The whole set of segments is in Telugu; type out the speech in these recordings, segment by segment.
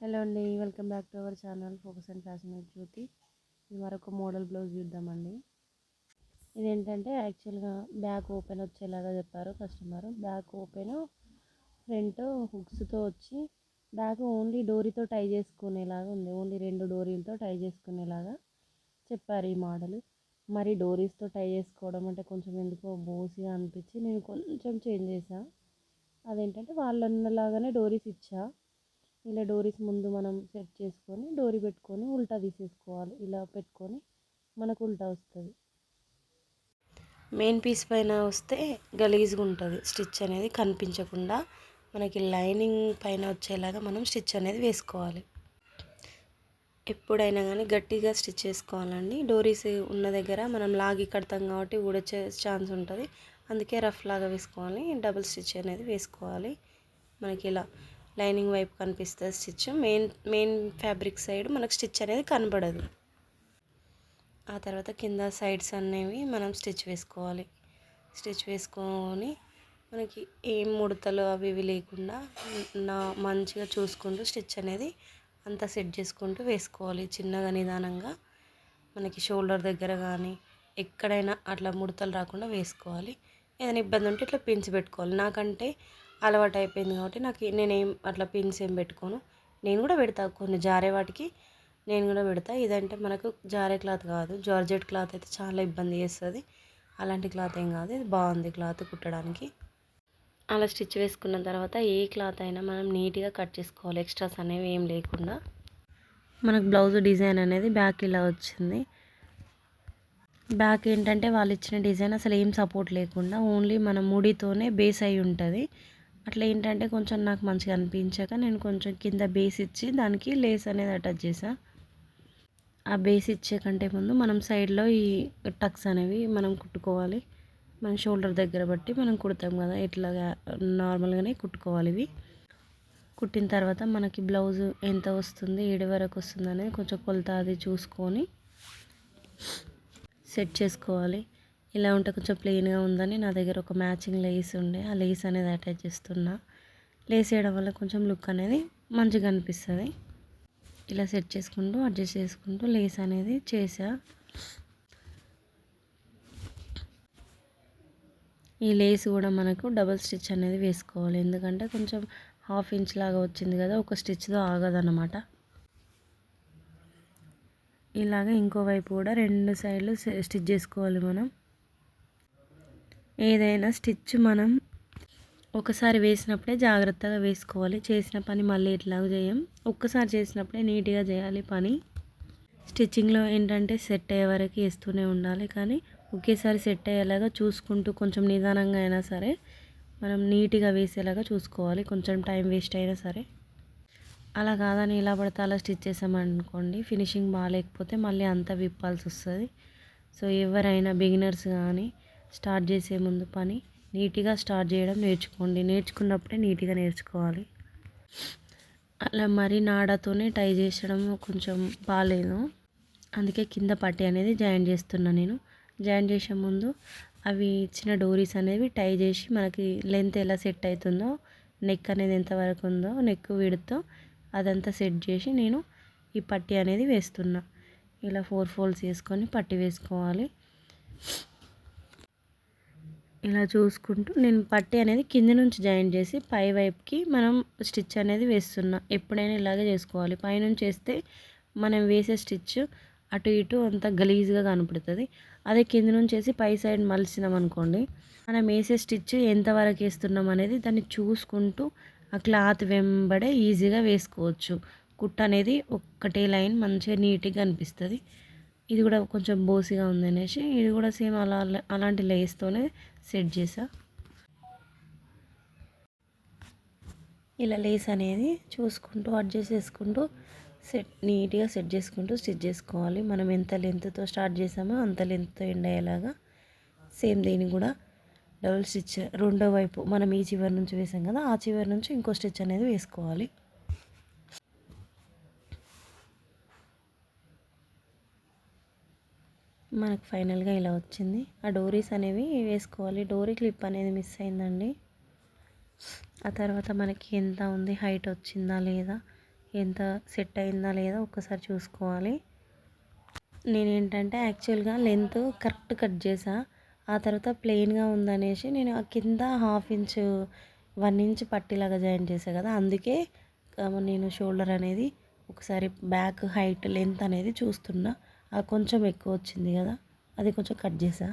హలో అండి welcome back to our channel focus and fashion with Jyothi. ఇది మరొక మోడల్ బ్లౌజ్ చూద్దామండి. ఇదేంటంటే యాక్చువల్గా బ్యాక్ ఓపెన్ వచ్చేలాగా చెప్పారు కస్టమర్. బ్యాక్ ఓపెన్ ఫ్రంట్ హుక్స్తో వచ్చి బ్యాక్ ఓన్లీ డోరీతో టై చేసుకునేలాగా ఉంది. ఓన్లీ రెండు డోరీలతో టై చేసుకునేలాగా చెప్పారు ఈ మోడల్. మరి డోరీస్తో టై చేసుకోవడం అంటే కొంచెం ఎందుకో బోసిగా అనిపించి నేను కొంచెం చేంజ్ చేశాను అదేంటంటే వాళ్ళలాగానే డోరీస్ ఇచ్చా. ఇలా డోరీస్ ముందు మనం సెట్ చేసుకొని డోరీ పెట్టుకొని ఉల్టా తీసేసుకోవాలి. ఇలా పెట్టుకొని మనకు ఉల్టా వస్తుంది. మెయిన్ పీస్ పైన వస్తే గలీజ్గా ఉంటుంది. స్టిచ్ అనేది కనిపించకుండా మనకి లైనింగ్ పైన వచ్చేలాగా మనం స్టిచ్ అనేది వేసుకోవాలి. ఎప్పుడైనా కానీ గట్టిగా స్టిచ్ చేసుకోవాలండి. డోరీస్ ఉన్న దగ్గర మనం లాగి కడతాం కాబట్టి ఊడొచ్చే ఛాన్స్ ఉంటుంది. అందుకే రఫ్ లాగా వేసుకోవాలి. డబుల్ స్టిచ్ అనేది వేసుకోవాలి. మనకి ఇలా లైనింగ్ వైపు కనిపిస్తుంది stitch. Main main fabric side మనకు స్టిచ్ అనేది కనబడదు. ఆ తర్వాత కింద సైడ్స్ అనేవి మనం స్టిచ్ వేసుకోవాలి. స్టిచ్ వేసుకొని మనకి ఏం ముడతలు అవి ఇవి లేకుండా నా మంచిగా చూసుకుంటూ స్టిచ్ అనేది అంతా సెట్ చేసుకుంటూ వేసుకోవాలి. చిన్నగా నిదానంగా మనకి షోల్డర్ దగ్గర కానీ ఎక్కడైనా అట్లా ముడతలు రాకుండా వేసుకోవాలి. ఏదైనా ఇబ్బంది ఉంటే ఇట్లా పిన్స్ పెట్టుకోవాలి. నాకంటే అలవాటు అయిపోయింది కాబట్టి నాకు నేనేం అట్లా పిన్స్ ఏం పెట్టుకోను. నేను కూడా పెడతా కొన్ని జారే వాటికి. నేను కూడా పెడతా. ఇదంటే మనకు జారే క్లాత్ కాదు. జార్జెట్ క్లాత్ అయితే చాలా ఇబ్బంది చేస్తుంది. అలాంటి క్లాత్ ఏం కాదు. ఇది బాగుంది క్లాత్ కుట్టడానికి. అలా స్టిచ్ వేసుకున్న తర్వాత ఏ క్లాత్ అయినా మనం నీట్గా కట్ చేసుకోవాలి. ఎక్స్ట్రాస్ అనేవి ఏం లేకుండా. మనకు బ్లౌజ్ డిజైన్ అనేది బ్యాక్ ఇలా వచ్చింది. బ్యాక్ ఏంటంటే వాళ్ళు ఇచ్చిన డిజైన్ అసలు ఏం సపోర్ట్ లేకుండా ఓన్లీ మన ముడితోనే బేస్ అయి ఉంటుంది. అట్లా ఏంటంటే కొంచెం నాకు మంచిగా అనిపించాక నేను కొంచెం కింద బేస్ ఇచ్చి దానికి లేస్ అనేది అటాచ్ చేసా ఆ బేస్ ఇచ్చే కంటే ముందు మనం సైడ్లో ఈ టక్స్ అనేవి మనం కుట్టుకోవాలి. మన షోల్డర్ దగ్గర బట్టి మనం కుడతాం కదా ఇట్లాగా నార్మల్గానే కుట్టుకోవాలి ఇవి. కుట్టిన తర్వాత మనకి బ్లౌజ్ ఎంత వస్తుంది ఏడు వరకు వస్తుంది అనేది కొంచెం కొలత అది చూసుకొని సెట్ చేసుకోవాలి. ఇలా ఉంటే కొంచెం ప్లెయిన్గా ఉందని నా దగ్గర ఒక మ్యాచింగ్ లేస్ ఉండే. ఆ లేస్ అనేది అటాచ్ చేస్తున్నా. లేస్ వేయడం వల్ల కొంచెం లుక్ అనేది మంచిగా అనిపిస్తుంది. ఇలా సెట్ చేసుకుంటూ అడ్జస్ట్ చేసుకుంటూ లేస్ అనేది చేసా. ఈ లేస్ కూడా మనకు డబల్ స్టిచ్ అనేది వేసుకోవాలి. ఎందుకంటే కొంచెం హాఫ్ ఇంచ్ లాగా వచ్చింది కదా ఒక స్టిచ్తో ఆగదన్నమాట. ఇలాగ ఇంకోవైపు కూడా రెండు సైడ్లు స్టిచ్ చేసుకోవాలి మనం. ఏదైనా స్టిచ్ మనం ఒకసారి వేసినప్పుడే జాగ్రత్తగా వేసుకోవాలి. చేసిన పని మళ్ళీ ఇట్లాగ చేయం. ఒక్కసారి చేసినప్పుడే నీట్గా చేయాలి పని. స్టిచ్చింగ్లో ఏంటంటే సెట్ అయ్యే వరకు వేస్తూనే ఉండాలి. కానీ ఒకేసారి సెట్ అయ్యేలాగా చూసుకుంటూ కొంచెం నిదానంగా అయినా సరే మనం నీట్గా వేసేలాగా చూసుకోవాలి. కొంచెం టైం వేస్ట్ అయినా సరే. అలా కాదని ఇలా పడితే అలా స్టిచ్ చేసామనుకోండి ఫినిషింగ్ బాగాలేకపోతే మళ్ళీ అంతా విప్పాల్సి వస్తుంది. సో ఎవరైనా బిగినర్స్ కానీ స్టార్ట్ చేసే ముందు పని నీట్గా స్టార్ట్ చేయడం నేర్చుకోండి. నేర్చుకున్నప్పుడే నీట్గా నేర్చుకోవాలి. అలా మరి నాడతోనే టై చేసడం కొంచెం బాగాలేదు అందుకే కింద పట్టి అనేది జాయిన్ చేస్తున్నా నేను. జాయిన్ చేసే ముందు అవి ఇచ్చిన డోరీస్ అనేవి టై చేసి మనకి లెంత్ ఎలా సెట్ అవుతుందో నెక్ అనేది ఎంతవరకు ఉందో నెక్ విడుతో అదంతా సెట్ చేసి నేను ఈ పట్టి అనేది వేస్తున్నా. ఇలా ఫోర్ ఫోల్డ్స్ వేసుకొని పట్టి వేసుకోవాలి. ఇలా చూసుకుంటూ నేను పట్టి అనేది కింద నుంచి జాయిన్ చేసి పై వైపుకి మనం స్టిచ్ అనేది వేస్తున్నా. ఎప్పుడైనా ఇలాగే చేసుకోవాలి. పైనుంచి వేస్తే మనం వేసే స్టిచ్ అటు ఇటు అంత గలీజ్గా కనపడుతుంది. అదే కింద నుంచి వేసి పై సైడ్ మలిసినాం అనుకోండి మనం వేసే స్టిచ్ ఎంతవరకు వేస్తున్నాం అనేది దాన్ని చూసుకుంటూ ఆ క్లాత్ వెంబడే ఈజీగా వేసుకోవచ్చు. కుట్ అనేది ఒక్కటే లైన్ మంచిగా నీట్గా అనిపిస్తుంది ఇది కూడా కొంచెం బోసిగా ఉంది అనేసి ఇది కూడా సేమ్ అలా అలాంటి లేస్తోనే సెట్ చేసా. ఇలా లేస్ అనేది చూసుకుంటూ అడ్జస్ట్ చేసుకుంటూ సెట్ నీట్గా సెట్ చేసుకుంటూ స్టిచ్ చేసుకోవాలి. మనం ఎంత లెంత్తో స్టార్ట్ చేసామో అంత లెంత్తో ఎండ్ అయ్యేలాగా సేమ్ దీన్ని కూడా డబుల్ స్టిచ్ రెండో వైపు మనం ఈ చివరి నుంచి వేసాం కదా ఆ చివరి నుంచి ఇంకో స్టిచ్ అనేది వేసుకోవాలి. మనకు ఫైనల్గా ఇలా వచ్చింది. ఆ డోరీస్ అనేవి వేసుకోవాలి. డోరీ క్లిప్ అనేది మిస్ అయిందండి. ఆ తర్వాత మనకి ఎంత ఉంది? హైట్ వచ్చిందా లేదా? ఎంత సెట్ అయిందా లేదా ఒక్కసారి చూసుకోవాలి. నేనేంటంటే యాక్చువల్గా లెంత్ కరెక్ట్ కట్ చేసా ఆ తర్వాత ప్లెయిన్గా ఉందనేసి నేను ఆ కింద హాఫ్ ఇంచ్ వన్ ఇంచ్ పట్టిలాగా జాయిన్ చేశాను కదా. అందుకే నేను షోల్డర్ అనేది ఒకసారి బ్యాక్ హైట్ లెంత్ అనేది చూస్తున్నా. అది కొంచెం ఎక్కువ వచ్చింది కదా అది కొంచెం కట్ చేసా.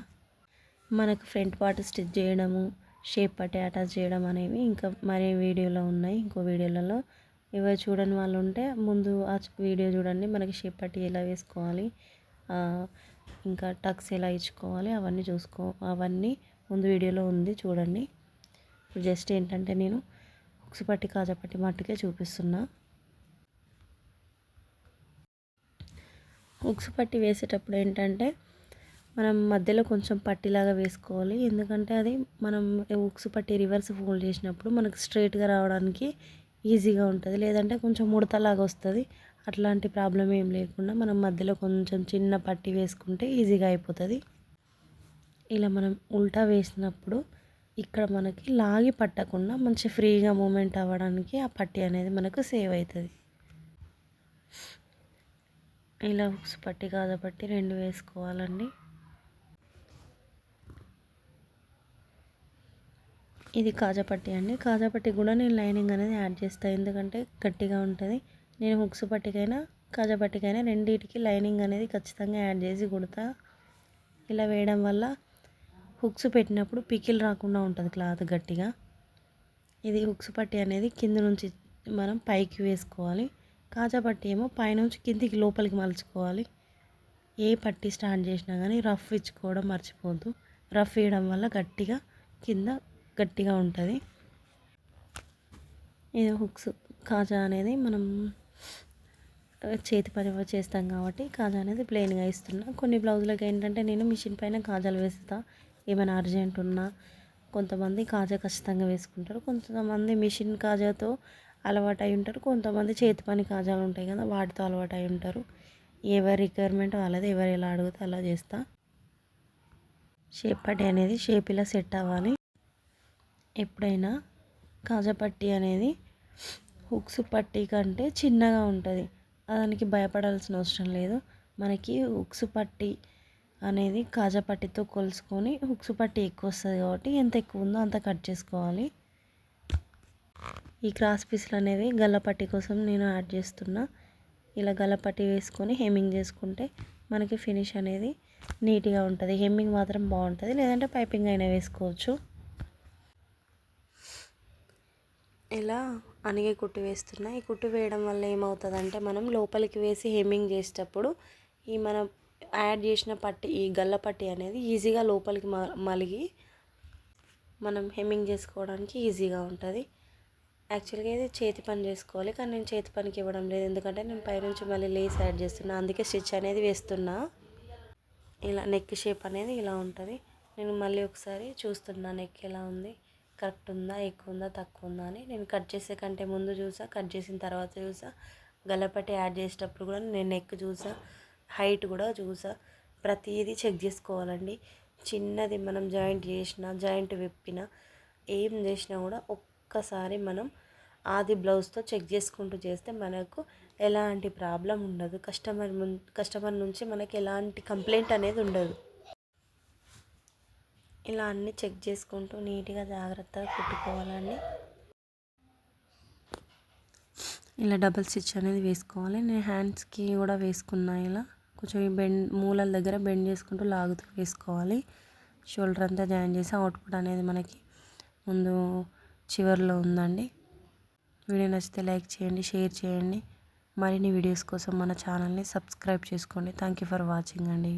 మనకు ఫ్రంట్ పార్ట్ స్టిచ్ చేయడము షేప్ పట్టి అటాచ్ చేయడం అనేవి ఇంకా మరే వీడియోలో ఉన్నాయి. ఇంకో వీడియోలలో ఇవి చూడని వాళ్ళు ఉంటే ముందు ఆ వీడియో చూడండి మనకి షేప్ పట్టి ఎలా వేసుకోవాలి ఇంకా టక్స్ ఎలా ఇచ్చుకోవాలి అవన్నీ చూసుకో అవన్నీ ముందు వీడియోలో ఉంది చూడండి. ఇప్పుడు జస్ట్ ఏంటంటే నేను ఉక్సు పట్టి కాజపట్టి మట్టుకే చూపిస్తున్నా. ఉక్సు పట్టి వేసేటప్పుడు ఏంటంటే మనం మధ్యలో కొంచెం పట్టిలాగా వేసుకోవాలి. ఎందుకంటే అది మనం ఉక్సు పట్టి రివర్స్ ఫోల్డ్ చేసినప్పుడు మనకు స్ట్రైట్గా రావడానికి ఈజీగా ఉంటుంది. లేదంటే కొంచెం ముడతలాగా వస్తుంది. అట్లాంటి ప్రాబ్లం ఏం లేకుండా మనం మధ్యలో కొంచెం చిన్న పట్టి వేసుకుంటే ఈజీగా అయిపోతుంది. ఇలా మనం ఉల్టా వేసినప్పుడు ఇక్కడ మనకి లాగి పట్టకుండా మంచి ఫ్రీగా మూమెంట్ అవ్వడానికి ఆ పట్టి అనేది మనకు సేవ్ అవుతుంది. ఇలా హుక్స్ పట్టి కాదపట్టి రెండు వేసుకోవాలండి. ఇది కాజాపట్టి అండి. కాజాపట్టి కూడా నేను లైనింగ్ అనేది యాడ్ చేస్తాను ఎందుకంటే గట్టిగా ఉంటుంది. నేను హుక్స్ పట్టికైనా కాజాపట్టికైనా రెండింటికి లైనింగ్ అనేది ఖచ్చితంగా యాడ్ చేసి కుడతా. ఇలా వేయడం వల్ల హుక్స్ పెట్టినప్పుడు పికిల్ రాకుండా ఉంటుంది క్లాత్ గట్టిగా. ఇది హుక్స్ పట్టి అనేది కింద నుంచి మనం పైకి వేసుకోవాలి. కాజా పట్టి ఏమో పైనుంచి కిందికి లోపలికి మలుచుకోవాలి. ఏ పట్టి స్టార్ట్ చేసినా కానీ రఫ్ ఇచ్చుకోవడం మర్చిపోద్దు రఫ్ వేయడం వల్ల గట్టిగా కింద గట్టిగా ఉంటుంది. ఇది హుక్స్. కాజా అనేది మనం చేతి పని చేస్తాం కాబట్టి కాజా అనేది ప్లెయిన్గా ఇస్తున్నా. కొన్ని బ్లౌజులకు ఏంటంటే నేను మిషన్ పైన కాజాలు వేస్తా. ఏమైనా అర్జెంట్ ఉన్నా కొంతమంది కాజా ఖచ్చితంగా వేసుకుంటారు. కొంతమంది మిషన్ కాజాతో అలవాటు అయి ఉంటారు కొంతమంది చేతి పని కాజాలు ఉంటాయి కదా వాటితో అలవాటు అయి ఉంటారు ఎవరి రిక్వైర్మెంట్ వాళ్ళది ఎవరు ఎలా అడిగితే అలా చేస్తా. షేప్ పట్టి అనేది షేప్ ఇలా సెట్ అవ్వాలి. ఎప్పుడైనా కాజా పట్టి అనేది హుక్స్ పట్టి కంటే చిన్నగా ఉంటుంది. దానికి భయపడాల్సిన అవసరం లేదు. మనకి హుక్స్ పట్టి అనేది కాజా పట్టితో కొలుసుకొని హుక్స్ పట్టి ఎక్కువ వస్తుంది కాబట్టి ఎంత ఎక్కువ ఉందో అంత కట్ చేసుకోవాలి. ఈ క్రాస్ పీస్లు అనేవి గల్లపట్టి కోసం నేను యాడ్ చేస్తున్నా. ఇలా గల్లపట్టి వేసుకొని హెమ్మింగ్ చేసుకుంటే మనకి ఫినిష్ అనేది నీట్గా ఉంటుంది. హెమ్మింగ్ మాత్రం బాగుంటుంది. లేదంటే పైపింగ్ అయినా వేసుకోవచ్చు. ఇలా అనిగే కుట్టు వేస్తున్నా. ఈ కుట్టు వేయడం వల్ల ఏమవుతుందంటే మనం లోపలికి వేసి హెమ్మింగ్ చేసేటప్పుడు ఈ మనం యాడ్ చేసిన పట్టి ఈ గల్ల పట్టి అనేది ఈజీగా లోపలికి మలిగి మనం హెమ్మింగ్ చేసుకోవడానికి ఈజీగా ఉంటుంది. యాక్చువల్గా ఇది చేతి పని చేసుకోవాలి. కానీ నేను చేతి పనికి ఇవ్వడం లేదు. ఎందుకంటే నేను పైనుంచి మళ్ళీ లేస్ యాడ్ చేస్తున్నా. అందుకే స్టిచ్ అనేది వేస్తున్నా. ఇలా నెక్ షేప్ అనేది ఇలా ఉంటుంది. నేను మళ్ళీ ఒకసారి చూస్తున్నా నెక్ ఎలా ఉంది. కరెక్ట్ ఉందా ఎక్కువ ఉందా తక్కువ ఉందా అని. నేను కట్ చేసే కంటే ముందు చూసా కట్ చేసిన తర్వాత చూసా. గలపటి యాడ్ చేసేటప్పుడు కూడా నేను నెక్ చూసా. హైట్ కూడా చూసా. ప్రతిదీ చెక్ చేసుకోవాలండి. చిన్నది మనం జాయింట్ చేసిన జాయింట్ విప్పిన ఏం చేసినా కూడా ఒక్కసారి మనం అది బ్లౌజ్తో చెక్ చేసుకుంటూ చేస్తే మనకు ఎలాంటి ప్రాబ్లం ఉండదు. కస్టమర్ కస్టమర్ నుంచి మనకి ఎలాంటి కంప్లైంట్ అనేది ఉండదు. ఇలా అన్నీ చెక్ చేసుకుంటూ నీట్గా జాగ్రత్తగా కుట్టుకోవాలండి. ఇలా డబల్ స్టిచ్ అనేది వేసుకోవాలి. నేను హ్యాండ్స్కి కూడా వేసుకున్నా ఇలా. కొంచెం బెండ్ మూలల దగ్గర బెండ్ చేసుకుంటూ లాగుతూ వేసుకోవాలి. షోల్డర్ అంతా జాయిన్ చేసి అవుట్పుట్ అనేది మనకి ముందు చివరిలో ఉందండి. వీడియో నచ్చితే లైక్ చేయండి షేర్ చేయండి. మరిన్ని వీడియోస్ కోసం మన ఛానల్ని సబ్స్క్రైబ్ చేసుకోండి. థ్యాంక్ యూ ఫర్ వాచింగ్ అండి.